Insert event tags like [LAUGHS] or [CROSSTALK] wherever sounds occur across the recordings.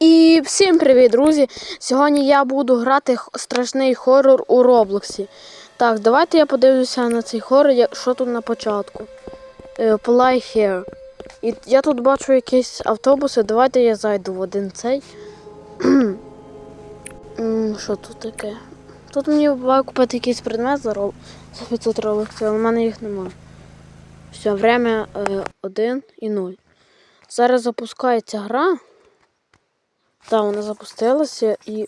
І всім привіт, друзі! Сьогодні я буду грати страшний хорор у Роблоксі. Так, давайте я подивлюся на цей хорор, що тут на початку. Е, Play here. І я тут бачу якісь автобуси. Давайте я зайду в один цей. [CLEARS THROAT] Що тут таке? Тут мені буває купити якийсь предмет за, за 500 робоксів, але в мене їх немає. Все, время 1 і 0. Зараз запускається гра. Так, вона запустилася і.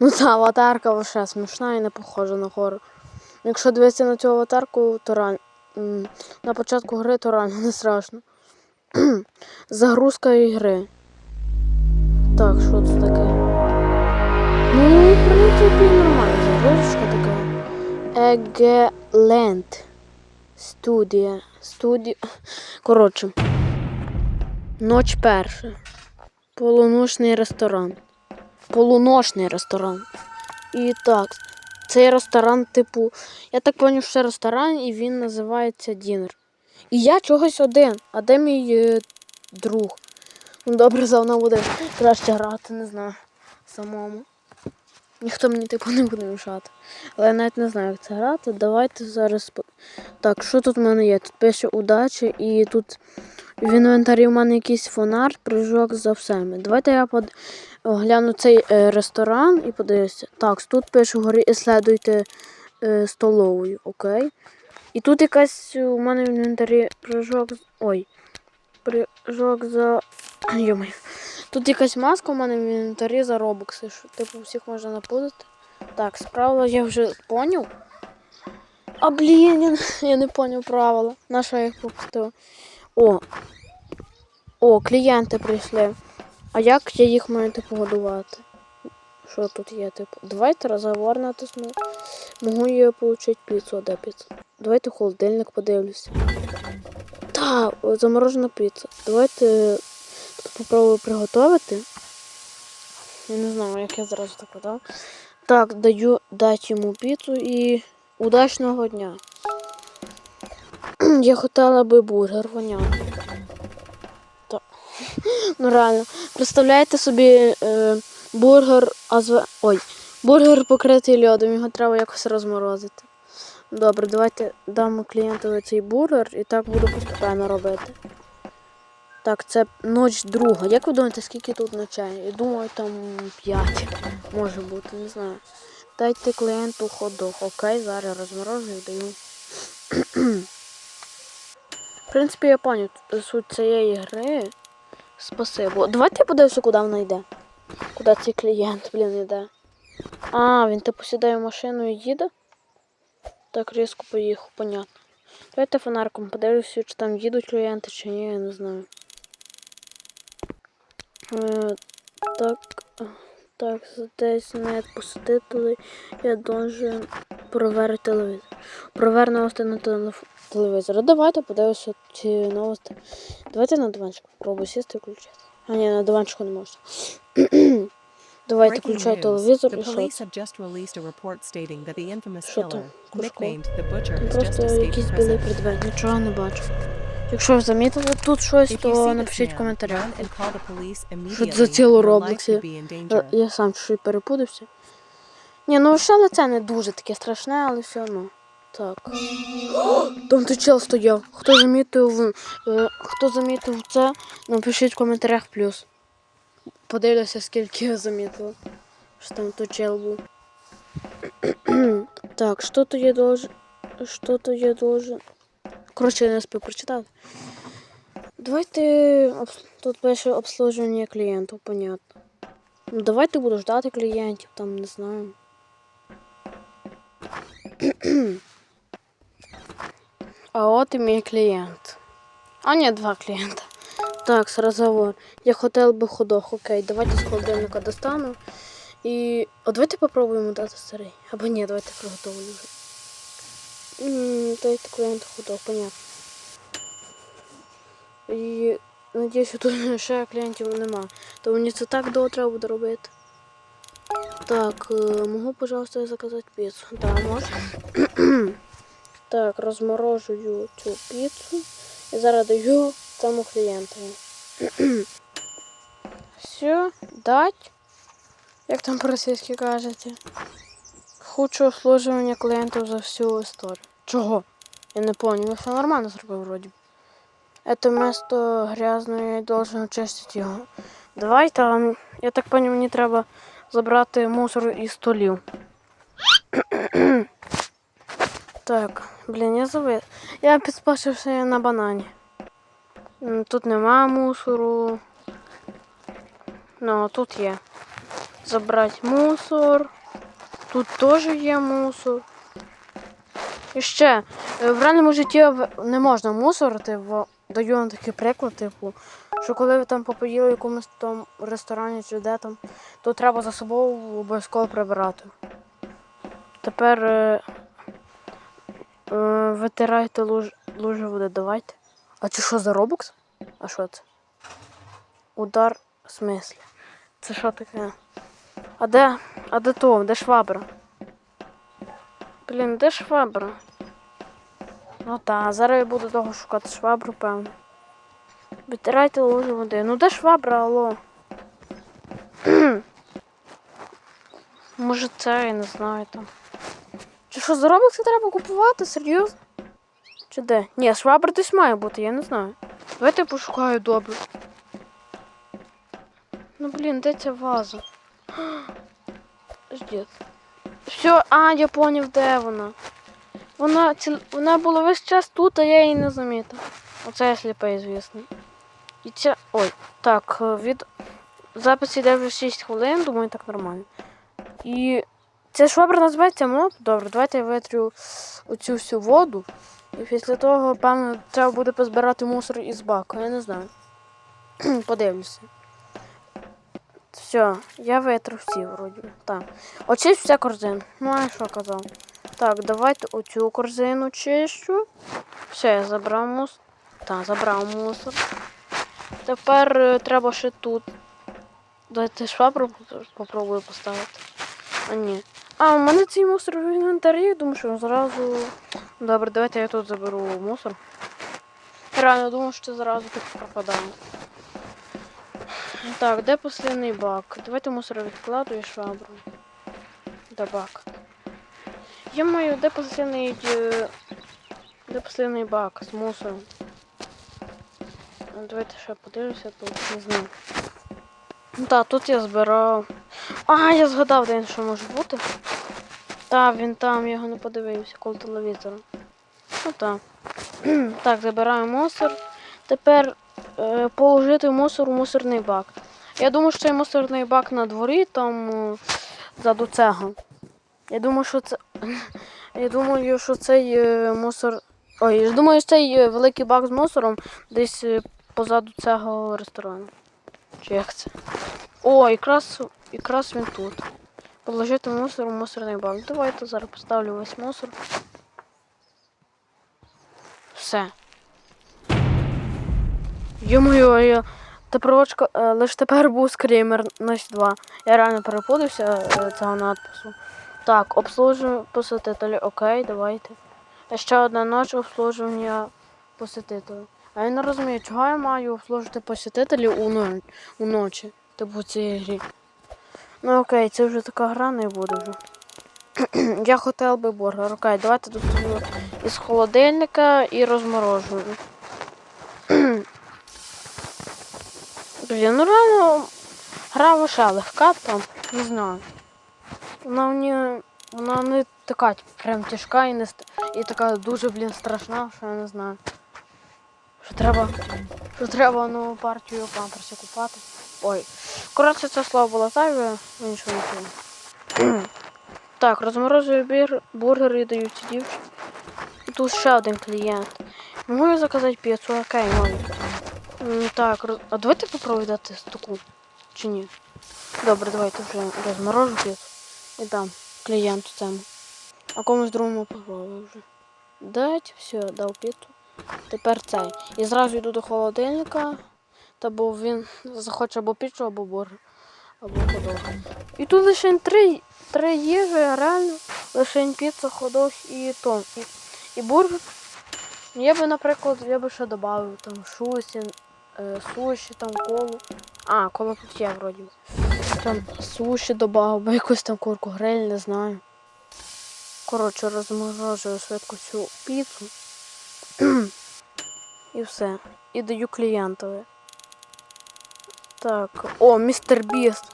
Ну та аватарка вообще смішна і не похожа на хорор. Якщо дивитися на цю аватарку, то ран... на початку гри, то рано не страшно. [CLEARS THROAT] Загрузка ігри. Так, що це таке? Ну, в принципі, нормально. Загрузочка така. Егеленд. Студія. Студія. Коротше. Ноч перша. Полуношний ресторан. Полуношний ресторан. І так, цей ресторан, типу, я так пам'ятаю, що це ресторан, і він називається Дінер. І я чогось один. А де мій е, друг? Ну добре, за мною буде краще грати, не знаю. Самому. Ніхто мені типу не буде мішати. Але я навіть не знаю, як це грати. Давайте зараз. по- Так, що тут в мене є? Тут пише удачі і тут в інвентарі в мене якийсь фонар, прыжок за всеми. Давайте я под... огляну цей е, ресторан і подивлюся. Так, тут пише вгорі іследуйте е, столовою, окей. І тут якась у мене в інвентарі прыжок. з- Ой. Прыжок за. Йомай. Тут якась маска у мене в інвентарі за робокси. що, Типу всіх можна напудити. Так, справа я вже поняв. А блін, я, не- поняв правила. На що я їх пропустив? О. О, клієнти прийшли. А як я їх маю типу годувати? Що тут є, типу? Давайте розговор натисну. Могу я отримати піцу, де піца? Давайте холодильник подивлюся. Та, заморожена піца. Давайте попробую приготувати. Я не знаю, як я зразу так подав. Так, даю дати йому піцу і удачного дня. [CLEARS THROAT] Я хотіла би бургер, понятно. Та. [LAUGHS] Ну реально. Представляєте собі е, бургер, а зв... Ой, бургер покритий льодом, його треба якось розморозити. Добре, давайте дамо клієнтові цей бургер і так буду постійно робити. Так, це ноч друга. Як ви думаєте, скільки тут ночей? Я думаю, там 5 може бути, не знаю. Дайте клієнту ходок. Окей, зараз розморожую і даю. В принципі, я поняв суть цієї гри. Спасибо. Давайте подивимося, куди вона йде. Куди цей клієнт, блін, йде. А, він типу сідає в машину і їде. Так різко поїхав, понятно. Давайте фонариком подивлюся, чи там їдуть клієнти, чи ні, я не знаю. Е, так, так, десь не посетителі. Я должен проверити телевізор. Провер новости на телевізор. Давайте подивимося ці новості. Давайте на диванчик попробую сісти і включити. А ні, на диванчику не можна. [CLEARS THROAT] Давайте включаю телевізор і що? Що там? just просто якийсь білий предмет, нічого не бачу. Якщо ви замітили тут щось, то напишіть в коментарях. Що це за ціло in Я, сам чуть перепутався. Ні, ну ще лице не дуже таке страшне, але все одно. Так. [GASPS] Там той чел стояв. Хто замітив, е, хто замітив це, напишіть в коментарях плюс. Подивлюся, скільки я замітила. Що там той чел був. [CLEARS THROAT] так, що то я должен. Що то я должен. Коротше, я не спів прочитати. Давайте тут пише обслуживання клієнтів, понятно. Ну, давайте буду ждати клієнтів, там не знаю. [CLEARS THROAT] а от і мій клієнт. А ні, два клієнта. Так, с. Я хотел бы ходок, окей. Давайте з холодильника достану. І. О, давайте попробуємо дати старий. Або ні, давайте приготовлю М, Дайте клієнту ходок, понятно. І надіюсь, що тут [LAUGHS] ще клієнтів нема. То мені це так довго треба буде робити. Так, е, можу, пожалуйста, заказати піцу. Да, можу. [CLEARS THROAT] так, розморожую цю піцу і зараз даю цьому клієнтові. [CLEARS THROAT] Все, дать. Як там по-російськи кажете? Худше обслуживання клієнтів за всю історію. Чого? Я не понял, я все нормально зробив вроді. Это место грязне, я должен очистити його. Давайте, я так понял, мені треба забрати мусор із столів. [CLEARS THROAT] так, блін, я забив. Я підспашився на банані. Тут нема мусору. Ну, тут є. Забрати мусор. Тут теж є мусор. І ще, е, в реальному житті не можна мусорити, бо даю вам такий приклад, типу, що коли ви там попоїли в якомусь там ресторані чи де там, то треба за собою обов'язково прибирати. Тепер е, е, витирайте луж, лужі води, давайте. А це що за робокс? А що це? Удар в смислі. Це що таке? А де? А де то? Де швабра? Блін, де швабра? Ну та, зараз я буду того шукати швабру, певно. Витирайте лужу води. Ну де швабра, алло? [CLEARS THROAT] Може це, я не знаю там. Чи що заробок це треба купувати? Серйозно? Чи де? Ні, швабра десь має бути, я не знаю. Давайте я пошукаю добре. Ну блін, де ця ваза? [GASPS] Ждет. Все, а, я поняв, де вона. Вона, ціл... вона була весь час тут, а я її не замітив. Оце я сліпий, звісно. І ця. Ой, так, е, від. Запис йде вже 6 хвилин, думаю, так нормально. І ця швабра називається моп. Добре, давайте я витрю оцю всю воду. І після того, певно, треба буде позбирати мусор із баку, я не знаю. [CLEARS THROAT] Подивлюся. Все, я витру всі вроді. Так. Очисть вся корзина. Ну, я що казав? Так, давайте оцю корзину чищу. Все, я забрав мусор. Так, забрав мусор. Тепер е, треба ще тут. Давайте швабру попробую поставити. А ні. А, у мене цей мусор в інвентарі, думаю, що зразу. Добре, давайте я тут заберу мусор. Реально думаю, що зразу тут пропадає. Так, де послідний бак? Давайте мусор відкладу і швабру. Де бак? Я маю, де послідний. е, Де послідний бак з мусором? Ну, Давайте ще подивлюся тут, не знаю. Ну так, тут я збирав. А, я згадав, де він що може бути. Так, він там, його не подивився, коло телевізора. Ну [CLEARS THROAT] так. так, забираємо мусор. Тепер положити мусор у мусорний бак. Я думаю, що цей мусорний бак на дворі, там е, ззаду цього. Я думаю, що це. [LAUGHS] Я думаю, що цей е, мусор. Ой, я думаю, що цей е, великий бак з мусором десь е, позаду цього ресторану. Чи як це? О, якраз, якраз він тут. Положити мусор у мусорний бак. Давайте зараз поставлю весь мусор. Все. Йо-моє. Та проводка, е, лише тепер був скример 2. Я реально перепутався е, цього надпису. Так, обслужуємо посетителі. Окей, давайте. Ще одна ніч обслужування посетителів. А я не розумію, чого я маю обслужити посетителів у, ночі, типу в цій грі. Ну окей, це вже така гра не буде вже. [CLEARS THROAT] я хотел би бургер. Окей, давайте достаю із холодильника і розморожую. [CLEARS THROAT] Блін, ну реально гра лише легка там, не знаю. Вона мені. Вона не така прям тяжка і не і така дуже, блін, страшна, що я не знаю. Що треба. Що треба нову партію памперсів купати. Ой. Коротше, це слово було зайве, іншого чую. [CLEARS THROAT] так, розморозую бір, бургер і даю ці дівчині. Тут ще один клієнт. Можу заказати піцу, окей, можу. Так, роз... а давайте попробуй дати стуку. Чи ні? Добре, давайте вже розморожу піцу. І дам клієнту цьому. А комусь другому попробую вже. Дать, все, дав піцу. Тепер цей. І зразу йду до холодильника. Та бо він захоче або піцу, або бургер, або ходок. І тут лише три, три їжі, реально. Лише піца, ходок і то. І, і бургер. Я би, наприклад, я би ще додав там шусін, суші, там колу. А, кола тут є вроді. Там суші добавив, бо якусь там курку гриль, не знаю. Коротше, розморожую швидко цю піцу. [CLEARS THROAT] І все. І даю клієнтові. Так. О, містер Біст.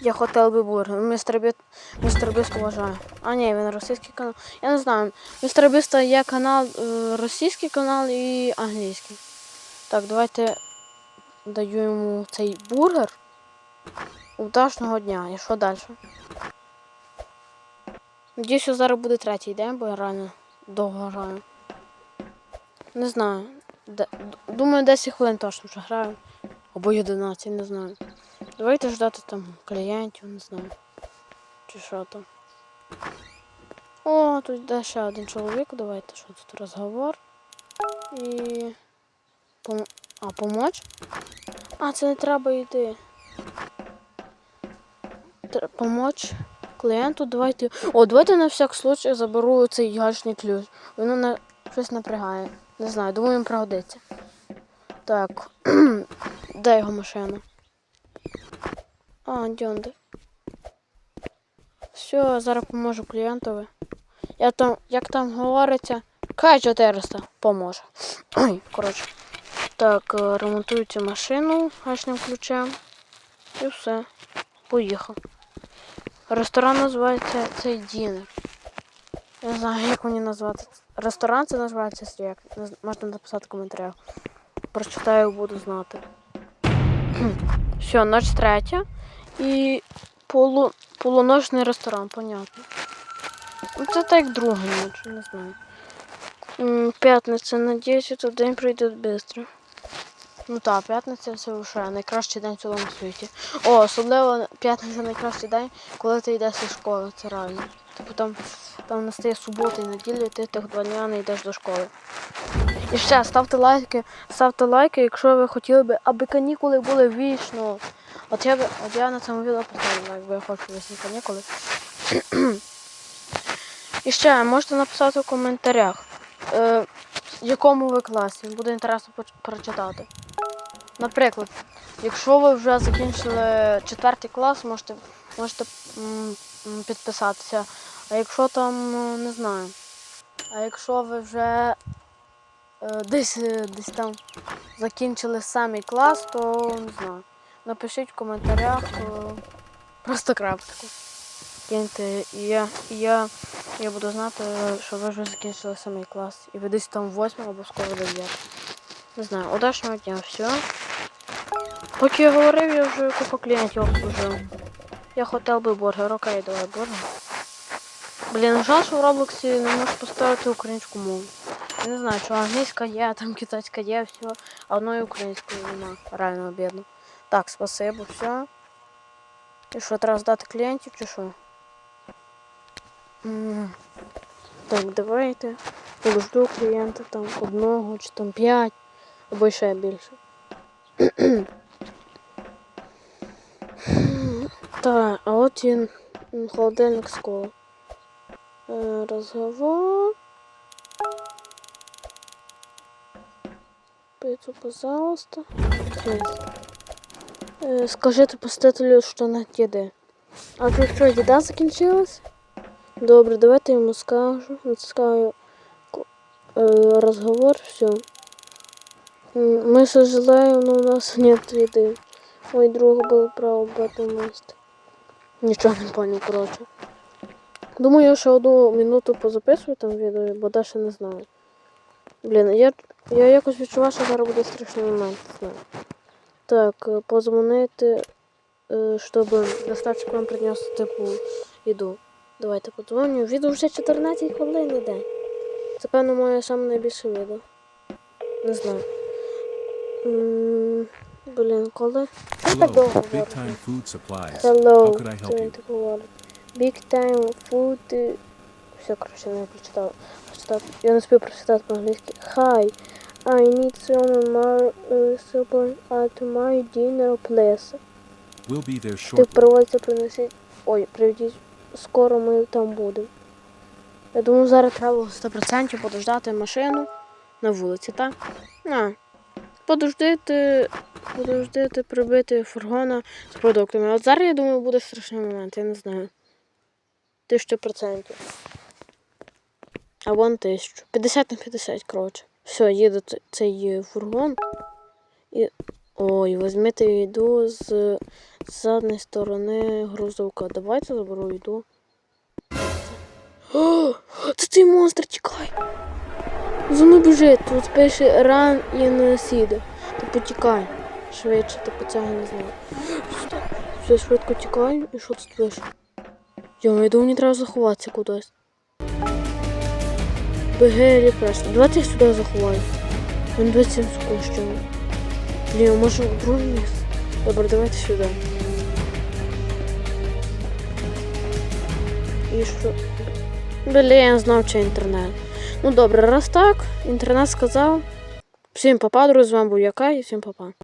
Я хотел би бургер. Містер Біст, містер Біст уважаю. А ні, він російський канал. Я не знаю. Містер Біста є канал, е, російський канал і англійський. Так, давайте даю йому цей бургер. Удачного дня. І що далі? Надіюсь, що зараз буде третій день, бо я реально довго граю. Не знаю. Де- Думаю, 10 хвилин точно вже граю. Або 11, не знаю. Давайте ждати там клієнтів, не знаю. Чи що там. О, тут йде ще один чоловік. Давайте що тут розговор. І. Пом... А, помочь? А, це не треба йти. Тр- Помочь клієнту, давайте. О, давайте на всяк случай заберу цей ягодичний ключ. Воно на щось напрягає. Не знаю, думаю, їм пригодиться. Так. [CLEARS THROAT] Де його машина? А, дьонде. Все, зараз поможу клієнтові. Я там, як там говориться, К400 поможе. Ой, коротше. Так, е, ремонтую цю машину гачним ключем. І все. Поїхав. Ресторан називається цей Дінер. Не знаю, як мені назвати. Ресторан це називається чи як. Можна написати в коментарях. Прочитаю, буду знати. [CLEARS THROAT] Все, ніч третя. І полу... полуночний ресторан, понятно. Ну, це так друга ніч, не знаю. П'ятниця, надіюся, то день пройде швидко. Ну так, п'ятниця це вже найкращий день в цілому світі. О, особливо п'ятниця найкращий день, коли ти йдеш зі школи, це реально. Типу там, там настає субота і неділя, і ти тих два дня не йдеш до школи. І ще ставте лайки, ставте лайки, якщо ви хотіли би, аби канікули були вічно. От я от я на цьому відео поставлю лайк, бо я хочу вічні канікули. [CLEARS THROAT] І ще можете написати в коментарях, е, якому ви класі. Буде інтересно прочитати. Наприклад, якщо ви вже закінчили четвертий клас, можете, можете підписатися. А якщо там, ну, не знаю. А якщо ви вже е, десь, е, десь там закінчили самий клас, то не знаю. Напишіть в коментарях е, просто крапочку. Киньте, і я, і я, я буду знати, що ви вже закінчили самий клас. І ви десь там восьмий або скоро дев'ятий. Не знаю, удачного дня, все. Поки я говорив, я вже купу клієнтів обслужив. Я хотів би бургер, окей, давай бургер. Блін, жаль, що в Роблоксі не можу поставити українську мову. Я не знаю, що англійська є, там китайська є, все, а одної української нема. Реально обідно. Так, спасибо, все. І що, треба здати клієнтів чи що? Так, давайте. Подожду клієнта там одного чи там п'ять, або ще більше. [CLEARS THROAT] Так, а от він холодильник з кола. Е, Розговор. Пиццу, пожалуйста. Е, Скажите посетителю, що на їди. А тут що, їда закінчилась? Добре, давайте йому скажу. Натискаю ко- е, розговор, все. Мы сожалеем, но у нас нет еды. Мой друг был прав об этом месте. Нічого не понял, коротше. Думаю, я ще одну минуту позаписую там відео, бо далі не знаю. Блін, я, я якось відчуваю, що зараз буде страшний момент. Не знаю. Так, е, позвонити, е, щоб доставчик вам принес типу їду. Давайте подзвоню. Відео вже 14 хвилин іде. Це, певно, моє саме найбільше відео. Не знаю. М, Блін, коли? Я так довго Big. Time Food Supplies. Hello. How could I help Це you? він так говорить. Big time food. е, Все, коротше, не прочитав. Я не спів прочитати по-англійськи. Hi. I need some more uh, support at my dinner place. We'll be there Ти shortly. приводиться принесіть. Ой, приведіть. Скоро ми там будемо. Я думаю, зараз треба 100% подождати машину на вулиці, так? А. подождити, подождити прибити фургона з продуктами. От зараз, я думаю, буде страшний момент, я не знаю. Тисячу процентів. А вон тисячу. 50 на 50, коротше. Все, їде цей фургон. І. Ой, візьмете йду з задньої сторони грузовика. Давайте заберу йду. Це цей монстр, тікай! За мною біжить, тут пише run in сіде. Типу тікай. Швидше, типу цього не знаю. Все, швидко тікаю, і що тут пише? Йо, я думаю, мені треба заховатися кудись. БГ репрес. Давайте я сюди заховаю. Він 27 секунд ще. Блін, може в друге місце? Добре, давайте сюди. І що? Блін, знав чи інтернет. Ну добре, раз так, інтернет сказав. Всім папа, друзі, з вами був Якай, і всім папа.